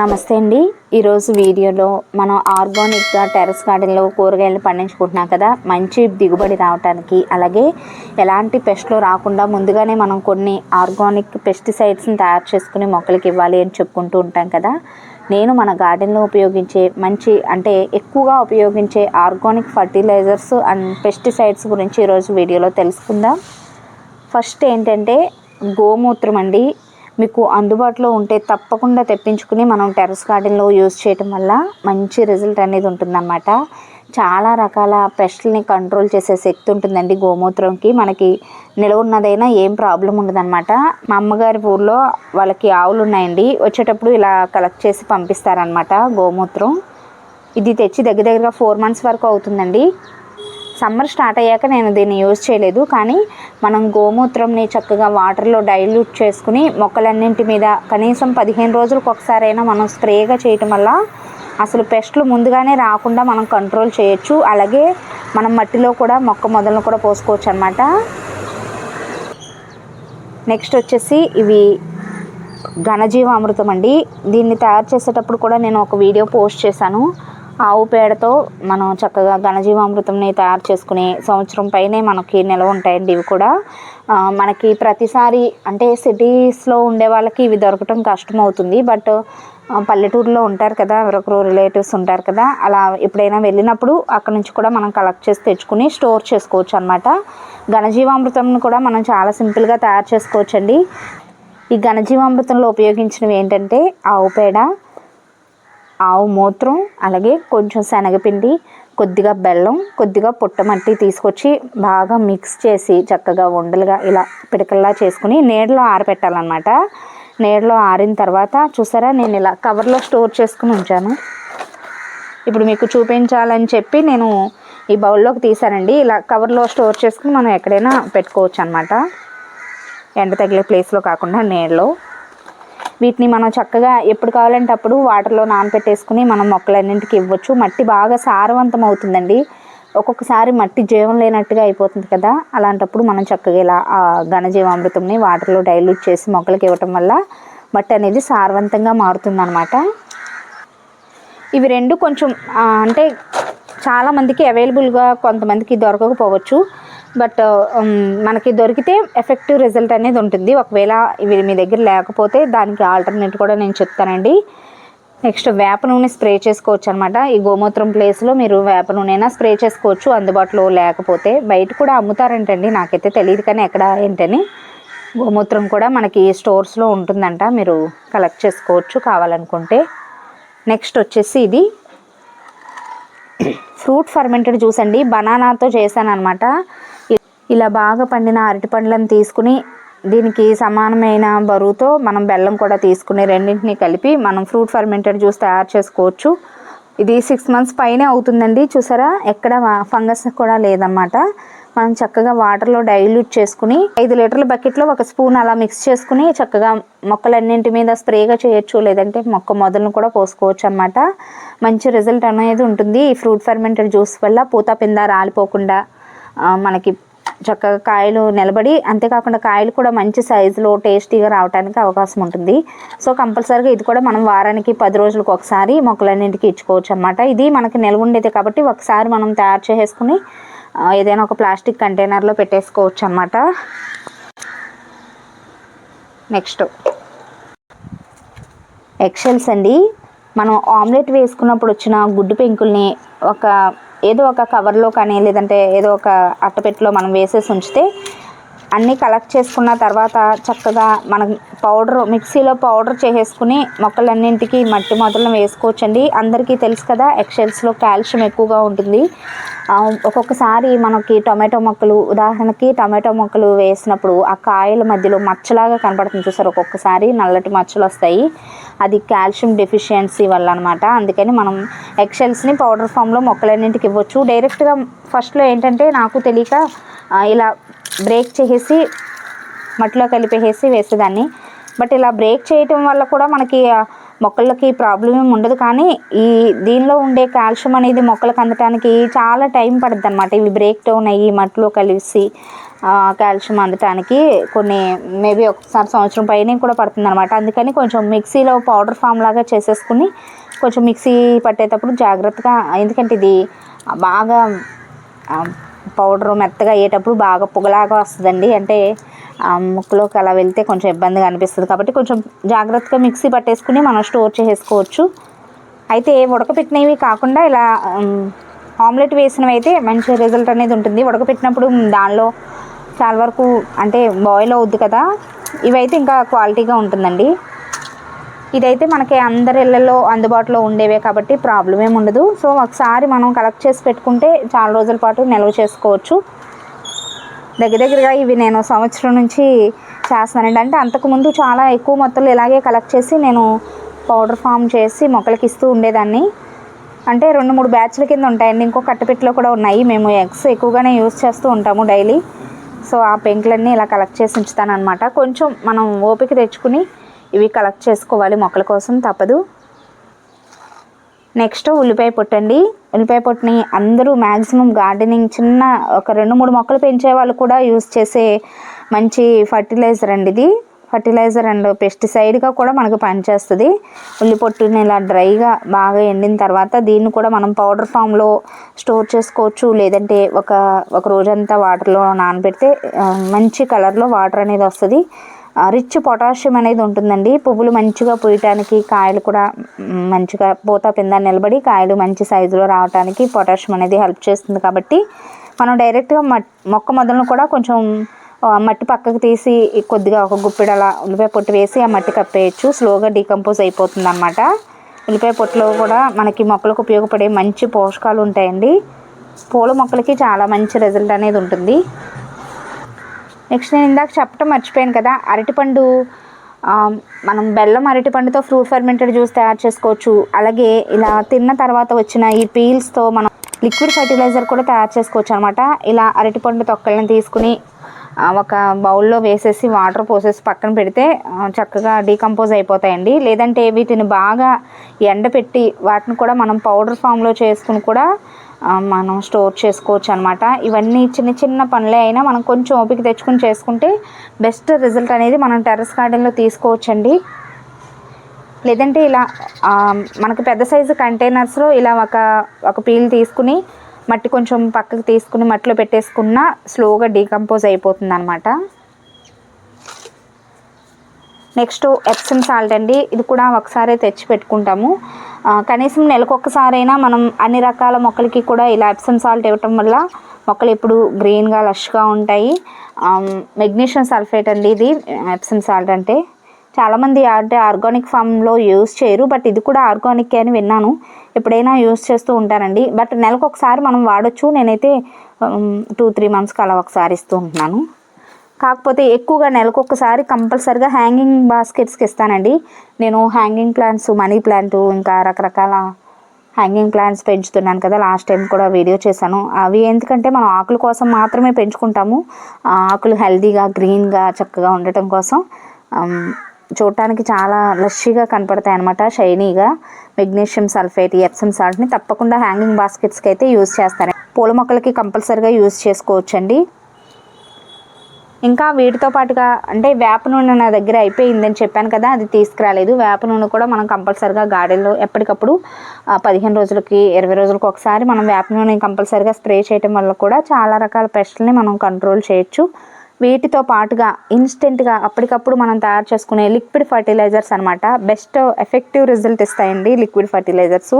నమస్తే అండి. ఈరోజు వీడియోలో మనం ఆర్గానిక్గా టెర్రస్ గార్డెన్లో కూరగాయలు పండించుకుంటున్నాం కదా. మంచి దిగుబడి రావడానికి అలాగే ఎలాంటి పెస్ట్లు రాకుండా ముందుగానే మనం కొన్ని ఆర్గానిక్ పెస్టిసైడ్స్ని తయారు చేసుకుని మొక్కలకి ఇవ్వాలి అని చెప్పుకుంటూ ఉంటాం కదా. నేను మన గార్డెన్లో ఉపయోగించే మంచి అంటే ఎక్కువగా ఉపయోగించే ఆర్గానిక్ ఫర్టిలైజర్స్ అండ్ పెస్టిసైడ్స్ గురించి ఈరోజు వీడియోలో తెలుసుకుందాం. ఫస్ట్ ఏంటంటే గోమూత్రం అండి. మీకు అందుబాటులో ఉంటే తప్పకుండా తెప్పించుకుని మనం టెర్రస్ గార్డెన్లో యూజ్ చేయటం వల్ల మంచి రిజల్ట్ అనేది ఉంటుందన్నమాట. చాలా రకాల పెస్ట్ని కంట్రోల్ చేసే శక్తి ఉంటుందండి గోమూత్రంకి. మనకి నిలవున్నదైనా ఏం ప్రాబ్లం ఉండదన్నమాట. మా అమ్మగారి ఊర్లో వాళ్ళకి ఆవులు ఉన్నాయండి. వచ్చేటప్పుడు ఇలా కలెక్ట్ చేసి పంపిస్తారనమాట గోమూత్రం. ఇది తెచ్చి దగ్గర దగ్గరగా ఫోర్ మంత్స్ వరకు అవుతుందండి. సమ్మర్ స్టార్ట్ అయ్యాక నేను దీన్ని యూజ్ చేయలేదు కానీ మనం గోమూత్రంని చక్కగా వాటర్లో డైల్యూట్ చేసుకుని మొక్కలన్నింటి మీద కనీసం పదిహేను రోజులకు ఒకసారైనా మనం స్ప్రేగా చేయటం వల్ల అసలు పెస్ట్లు ముందుగానే రాకుండా మనం కంట్రోల్ చేయొచ్చు. అలాగే మనం మట్టిలో కూడా మొక్క మొదలను కూడా పోసుకోవచ్చు అనమాట నెక్స్ట్ వచ్చేసి ఇవి ఘనజీవామృతం అండి. దీన్ని తయారు చేసేటప్పుడు కూడా నేను ఒక వీడియో పోస్ట్ చేశాను. ఆవు పేడతో మనం చక్కగా ఘనజీవామృతంని తయారు చేసుకుని సంవత్సరం పైనే మనకి నిల్వ ఉంటాయండి ఇవి కూడా. మనకి ప్రతిసారి అంటే సిటీస్లో ఉండే వాళ్ళకి ఇవి దొరకటం కష్టం అవుతుంది బట్ పల్లెటూరులో ఉంటారు కదా ఎవరొకరు రిలేటివ్స్ ఉంటారు కదా అలా ఎప్పుడైనా వెళ్ళినప్పుడు అక్కడ నుంచి కూడా మనం కలెక్ట్ చేసి తెచ్చుకుని స్టోర్ చేసుకోవచ్చు అనమాట ఘనజీవామృతంను కూడా మనం చాలా సింపుల్గా తయారు చేసుకోవచ్చండి. ఈ ఘనజీవామృతంలో ఉపయోగించినవి ఏంటంటే ఆవు పేడ ఆవు మూత్రం అలాగే కొంచెం శనగపిండి కొద్దిగా బెల్లం కొద్దిగా పుట్టమట్టి తీసుకొచ్చి బాగా మిక్స్ చేసి చక్కగా ఉండలుగా ఇలా పిడకల్లా చేసుకుని నీడలో ఆరబెట్టాలన్నమాట నీడలో ఆరిన తర్వాత చూసారా నేను ఇలా కవర్లో స్టోర్ చేసుకుని ఉంచాను. ఇప్పుడు మీకు చూపించాలని చెప్పి నేను ఈ బౌల్లోకి తీసానండి ఇలా కవర్లో స్టోర్ చేసుకుని మనం ఎక్కడైనా పెట్టుకోవచ్చు అనమాట ఎండ తగిలే ప్లేస్లో కాకుండా నీడలో. వీటిని మనం చక్కగా ఎప్పుడు కావాలంటే అప్పుడు వాటర్లో నానపెట్టేసుకుని మనం మొక్కలన్నింటికి ఇవ్వచ్చు. మట్టి బాగా సారవంతం అవుతుందండి ఒక్కొక్కసారి మట్టి జీవం లేనట్టుగా అయిపోతుంది కదా. అలాంటప్పుడు మనం చక్కగా ఇలా ఆ ఘనజీవామృతంని వాటర్లో డైల్యూట్ చేసి మొక్కలకి ఇవ్వటం వల్ల మట్టి అనేది సారవంతంగా మారుతుందన్నమాట. ఇవి రెండు కొంచెం అంటే చాలామందికి అవైలబుల్గా కొంతమందికి దొరకకపోవచ్చు. బట్ మనకి దొరికితే ఎఫెక్టివ్ రిజల్ట్ అనేది ఉంటుంది. ఒకవేళ ఇవి మీ దగ్గర లేకపోతే దానికి ఆల్టర్నేట్ కూడా నేను చెప్తానండి. నెక్స్ట్ వేప నూనె స్ప్రే చేసుకోవచ్చు అనమాట ఈ గోమూత్రం ప్లేస్లో మీరు వేప నూనెనా స్ప్రే చేసుకోవచ్చు అందుబాటులో లేకపోతే. బయట కూడా అమ్ముతారంటండి నాకైతే తెలియదు కానీ ఎక్కడ ఏంటని. గోమూత్రం కూడా మనకి స్టోర్స్లో ఉంటుందంట మీరు కలెక్ట్ చేసుకోవచ్చు కావాలనుకుంటే. నెక్స్ట్ వచ్చేసి ఇది ఫ్రూట్ ఫర్మెంటెడ్ జ్యూస్ అండి. బనానాతో చేశాను అనమాట ఇలా బాగా పండిన అరటి పండ్లను తీసుకుని దీనికి సమానమైన బరువుతో మనం బెల్లం కూడా తీసుకుని రెండింటిని కలిపి మనం ఫ్రూట్ ఫర్మెంటెడ్ జ్యూస్ తయారు చేసుకోవచ్చు. ఇది సిక్స్ మంత్స్ పైనే అవుతుందండి. చూసారా? ఎక్కడ ఫంగస్ కూడా లేదన్నమాట. మనం చక్కగా వాటర్లో డైల్యూట్ చేసుకుని ఐదు లీటర్ల బకెట్లో ఒక స్పూన్ అలా మిక్స్ చేసుకుని చక్కగా మొక్కలన్నింటి మీద స్ప్రేగా చేయొచ్చు లేదంటే మొక్క మొదలను కూడా పోసుకోవచ్చు అనమాట మంచి రిజల్ట్ అనేది ఉంటుంది ఈ ఫ్రూట్ ఫర్మెంటెడ్ జ్యూస్ వల్ల. పూత పింద రాలిపోకుండా మనకి చక్కగా కాయలు నిలబడి అంతేకాకుండా కాయలు కూడా మంచి సైజులో టేస్టీగా రావడానికి అవకాశం ఉంటుంది. సో కంపల్సరీగా ఇది కూడా మనం వారానికి పది రోజులకు ఒకసారి మొక్కలన్నింటికి ఇచ్చుకోవచ్చు అనమాట ఇది మనకి నిల్వ ఉండేది కాబట్టి ఒకసారి మనం తయారు చేసేసుకుని ఏదైనా ఒక ప్లాస్టిక్ కంటైనర్లో పెట్టేసుకోవచ్చు అనమాట నెక్స్ట్. ఎక్షల్స్ అండి. మనం ఆమ్లెట్ వేసుకున్నప్పుడు వచ్చిన గుడ్డు పెంకుల్ని ఒక ఏదో ఒక కవర్లో కానీ లేదంటే ఏదో ఒక అట్టపెట్టెలో మనం వేసేసి ఉంచితే అన్నీ కలెక్ట్ చేసుకున్న తర్వాత చక్కగా మనం పౌడర్ మిక్సీలో పౌడర్ చేసేసుకుని మొక్కలన్నింటికి మట్టి మొదలు వేసుకోవచ్చండి. అందరికీ తెలుసు కదా ఎక్సెల్స్లో కాల్షియం ఎక్కువగా ఉంటుంది. ఒక్కొక్కసారి మనకి టొమాటో మొక్కలు ఉదాహరణకి టొమాటో మొక్కలు వేసినప్పుడు ఆ కాయల మధ్యలో మచ్చలాగా కనపడుతుంది చూసారు ఒక్కొక్కసారి నల్లటి మచ్చలు వస్తాయి. అది కాల్షియం డెఫిషియన్సీ వల్ల అనమాట అందుకని మనం ఎక్సెల్స్ని పౌడర్ ఫామ్లో మొక్కలన్నింటికి ఇవ్వచ్చు. డైరెక్ట్గా ఫస్ట్లో ఏంటంటే నాకు తెలియక ఇలా బ్రేక్ చేసేసి మట్టిలో కలిపేసి వేసేదాన్ని. బట్ ఇలా బ్రేక్ చేయటం వల్ల కూడా మనకి మొక్కలకి ప్రాబ్లం ఏమి ఉండదు. కానీ ఈ దీనిలో ఉండే కాల్షియం అనేది మొక్కలకు అందటానికి చాలా టైం పడుతుంది అనమాట ఇవి బ్రేక్ డౌన్ అయ్యి మట్టిలో కలిసి కాల్షియం అందటానికి కొన్ని మేబీ ఒకసారి సంవత్సరం పైన కూడా పడుతుంది అనమాట అందుకని కొంచెం మిక్సీలో పౌడర్ ఫామ్ లాగా చేసేసుకుని కొంచెం మిక్సీ పట్టేటప్పుడు జాగ్రత్తగా ఎందుకంటే ఇది బాగా పౌడర్ మెత్తగా అయ్యేటప్పుడు బాగా పొగలాగా వస్తుందండి. అంటే ముక్కులోకి అలా వెళ్తే కొంచెం ఇబ్బందిగా అనిపిస్తుంది. కాబట్టి కొంచెం జాగ్రత్తగా మిక్సీ పట్టేసుకుని మనం స్టోర్ చేసుకోవచ్చు అయితే ఉడకపెట్టినవి కాకుండా ఇలా ఆమ్లెట్ వేసినవి అయితే మంచి రిజల్ట్ అనేది ఉంటుంది. ఉడకపెట్టినప్పుడు దానిలో చాలా వరకు అంటే బాయిల్ అవుద్ది కదా. ఇవైతే ఇంకా క్వాలిటీగా ఉంటుందండి. ఇదైతే మనకి అందరి ఇళ్ళల్లో అందుబాటులో ఉండేవే కాబట్టి ప్రాబ్లం ఏమి ఉండదు. సో ఒకసారి మనం కలెక్ట్ చేసి పెట్టుకుంటే చాలా రోజుల పాటు నిల్వ చేసుకోవచ్చు. దగ్గర దగ్గరగా ఇవి నేను సంవత్సరం నుంచి చేస్తానండి అంటే అంతకుముందు చాలా ఎక్కువ మొత్తంలో ఇలాగే కలెక్ట్ చేసి నేను పౌడర్ ఫామ్ చేసి మొక్కలకి ఇస్తూ ఉండేదాన్ని. అంటే రెండు మూడు బ్యాచ్ల కింద ఉంటాయండి. ఇంకో కట్టపెట్టిలో కూడా ఉన్నాయి. మేము ఎగ్స్ ఎక్కువగానే యూస్ చేస్తూ ఉంటాము డైలీ సో ఆ పెంకులన్నీ ఇలా కలెక్ట్ చేసి ఉంచుతాను అనమాట కొంచెం మనం ఓపిక తెచ్చుకుని ఇవి కలెక్ట్ చేసుకోవాలి మొక్కల కోసం తప్పదు. నెక్స్ట్ ఉల్లిపాయ పొట్టండి. ఉల్లిపాయ పొట్టుని అందరూ మ్యాక్సిమం గార్డెనింగ్ చిన్న ఒక రెండు మూడు మొక్కలు పెంచే వాళ్ళు కూడా యూస్ చేసే మంచి ఫర్టిలైజర్ అండి ఇది. ఫర్టిలైజర్ అండ్ పెస్టిసైడ్గా కూడా మనకు పనిచేస్తుంది. ఉల్లి పొట్టుని ఇలా డ్రైగా బాగా ఎండిన తర్వాత దీన్ని కూడా మనం పౌడర్ ఫామ్లో స్టోర్ చేసుకోవచ్చు. లేదంటే ఒక ఒక రోజంతా వాటర్లో నానబెడితే మంచి కలర్లో వాటర్ అనేది వస్తుంది. రిచ్ పొటాషియం అనేది ఉంటుందండి. పువ్వులు మంచిగా పూయటానికి కాయలు కూడా మంచిగా పూత పింద నిలబడి కాయలు మంచి సైజులో రావడానికి పొటాషియం అనేది హెల్ప్ చేస్తుంది కాబట్టి మనం డైరెక్ట్గా మొక్క మొదలను కూడా కొంచెం మట్టి పక్కకు తీసి కొద్దిగా ఒక గుప్పిడలా ఉల్లిపాయ పొట్టు వేసి ఆ మట్టి కప్పేయచ్చు. స్లోగా డీకంపోజ్ అయిపోతుంది అనమాట ఉల్లిపాయ పొట్టులో కూడా మనకి మొక్కలకు ఉపయోగపడే మంచి పోషకాలు ఉంటాయండి. పూల మొక్కలకి చాలా మంచి రిజల్ట్ అనేది ఉంటుంది. నెక్స్ట్ నేను ఇందాక చెప్పటం మర్చిపోయాను కదా అరటిపండు మనం బెల్లం అరటిపండుతో ఫ్రూట్ ఫర్మెంటెడ్ జ్యూస్ తయారు చేసుకోవచ్చు. అలాగే ఇలా తిన్న తర్వాత వచ్చిన ఈ పీల్స్తో మనం లిక్విడ్ ఫర్టిలైజర్ కూడా తయారు చేసుకోవచ్చు అనమాట ఇలా అరటిపండు తొక్కలను తీసుకుని ఒక బౌల్లో వేసేసి వాటర్ పోసేసి పక్కన పెడితే చక్కగా డీకంపోజ్ అయిపోతాయండి. లేదంటే వీటిని బాగా ఎండపెట్టి వాటిని కూడా మనం పౌడర్ ఫామ్లో చేసుకుని కూడా మనం స్టోర్ చేసుకోవచ్చు అనమాట ఇవన్నీ చిన్న చిన్న పనులే అయినా మనం కొంచెం ఓపిక తెచ్చుకొని చేసుకుంటే బెస్ట్ రిజల్ట్ అనేది మనం టెర్రస్ గార్డెన్లో తీసుకోవచ్చండి. లేదంటే ఇలా మనకు పెద్ద సైజు కంటైనర్స్లో ఇలా ఒక ఒక పీల్ తీసుకుని మట్టి కొంచెం పక్కకు తీసుకుని మట్టిలో పెట్టేసుకున్న స్లోగా డీకంపోజ్ అయిపోతుంది అనమాట నెక్స్ట్ ఎప్సమ్ సాల్ట్ అండి. ఇది కూడా ఒకసారి తెచ్చి పెట్టుకుంటాము. కనీసం నెలకొకసారైనా మనం అన్ని రకాల మొక్కలకి కూడా ఇలా ఎప్సమ్ సాల్ట్ ఇవ్వటం వల్ల మొక్కలు ఎప్పుడు గ్రీన్గా లష్గా ఉంటాయి. మెగ్నీషియం సల్ఫేట్ అండి ఇది ఎప్సమ్ సాల్ట్ అంటే. చాలామంది అంటే ఆర్గానిక్ ఫామ్లో యూస్ చేయరు బట్ ఇది కూడా ఆర్గానిక్ అని విన్నాను. ఎప్పుడైనా యూస్ చేస్తూ ఉంటానండి. బట్ నెలకు ఒకసారి మనం వాడచ్చు. నేనైతే టూ త్రీ మంత్స్కి అలా ఒకసారి ఇస్తూ ఉంటున్నాను. కాకపోతే ఎక్కువగా నెలకు ఒకసారి కంపల్సరిగా హ్యాంగింగ్ బాస్కెట్స్కి ఇస్తానండి. నేను హ్యాంగింగ్ ప్లాంట్స్ మనీ ప్లాంట్ ఇంకా రకరకాల హ్యాంగింగ్ ప్లాంట్స్ పెంచుతున్నాను కదా. లాస్ట్ టైం కూడా వీడియో చేశాను. అవి ఎందుకంటే మనం ఆకుల కోసం మాత్రమే పెంచుకుంటాము. ఆకులు హెల్దీగా గ్రీన్గా చక్కగా ఉండటం కోసం. చూడటానికి చాలా లష్షీగా కనపడతాయి అనమాట షైనీగా. మెగ్నీషియం సల్ఫేట్ ఎప్సమ్ సాల్ట్ని తప్పకుండా హ్యాంగింగ్ బాస్కెట్స్కి అయితే యూజ్ చేస్తాను. పూల మొక్కలకి కంపల్సరిగా యూజ్ చేసుకోవచ్చండి. ఇంకా వీటితో పాటుగా అంటే వేప నూనె నా దగ్గర అయిపోయిందని చెప్పాను కదా అది తీసుకురాలేదు. వేప నూనె కూడా మనం కంపల్సరిగా గార్డెన్లో ఎప్పటికప్పుడు పదిహేను రోజులకి ఇరవై రోజులకి ఒకసారి మనం వేప నూనె కంపల్సరిగా స్ప్రే చేయడం వల్ల కూడా చాలా రకాల పెస్ట్ని మనం కంట్రోల్ చేయొచ్చు. వీటితో పాటుగా ఇన్స్టెంట్గా అప్పటికప్పుడు మనం తయారు చేసుకునే లిక్విడ్ ఫర్టిలైజర్స్ అనమాట బెస్ట్ ఎఫెక్టివ్ రిజల్ట్ ఇస్తాయండి లిక్విడ్ ఫర్టిలైజర్స్.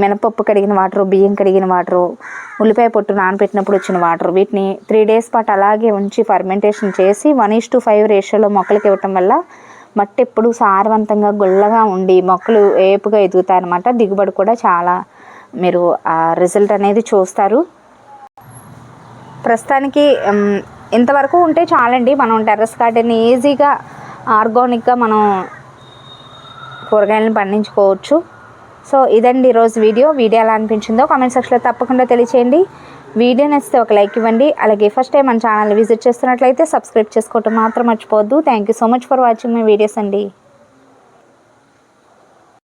మినపప్పు కడిగిన వాటరు బియ్యం కడిగిన వాటరు ఉల్లిపాయ పొట్టు నానబెట్టినప్పుడు వచ్చిన వాటర్. వీటిని త్రీ డేస్ పాటు అలాగే ఉంచి ఫర్మెంటేషన్ చేసి వన్ ఈస్ టు ఫైవ్ రేషియోలో మొక్కలకి ఇవ్వటం వల్ల మట్టి ఎప్పుడు సారవంతంగా గుల్లగా ఉండి మొక్కలు ఏపుగా ఎదుగుతాయి అనమాట దిగుబడి కూడా చాలా మీరు ఆ రిజల్ట్ అనేది చూస్తారు. ప్రస్తుతానికి ఇంతవరకు ఉంటే చాలండి. మనం టెర్రస్ గార్డెన్ ఈజీగా ఆర్గానిక్గా మనం కూరగాయలను పండించుకోవచ్చు. సో ఇదండి ఈరోజు వీడియో. వీడియో ఎలా అనిపించిందో కామెంట్ సెక్షన్లో తప్పకుండా తెలియచేయండి. వీడియో నచ్చితే ఒక లైక్ ఇవ్వండి. అలాగే ఫస్ట్ టైం మన ఛానల్ విజిట్ చేస్తున్నట్లయితే సబ్స్క్రైబ్ చేసుకోవటం మాత్రం మర్చిపోవద్దు. Thank you so much for watching my videos అండి.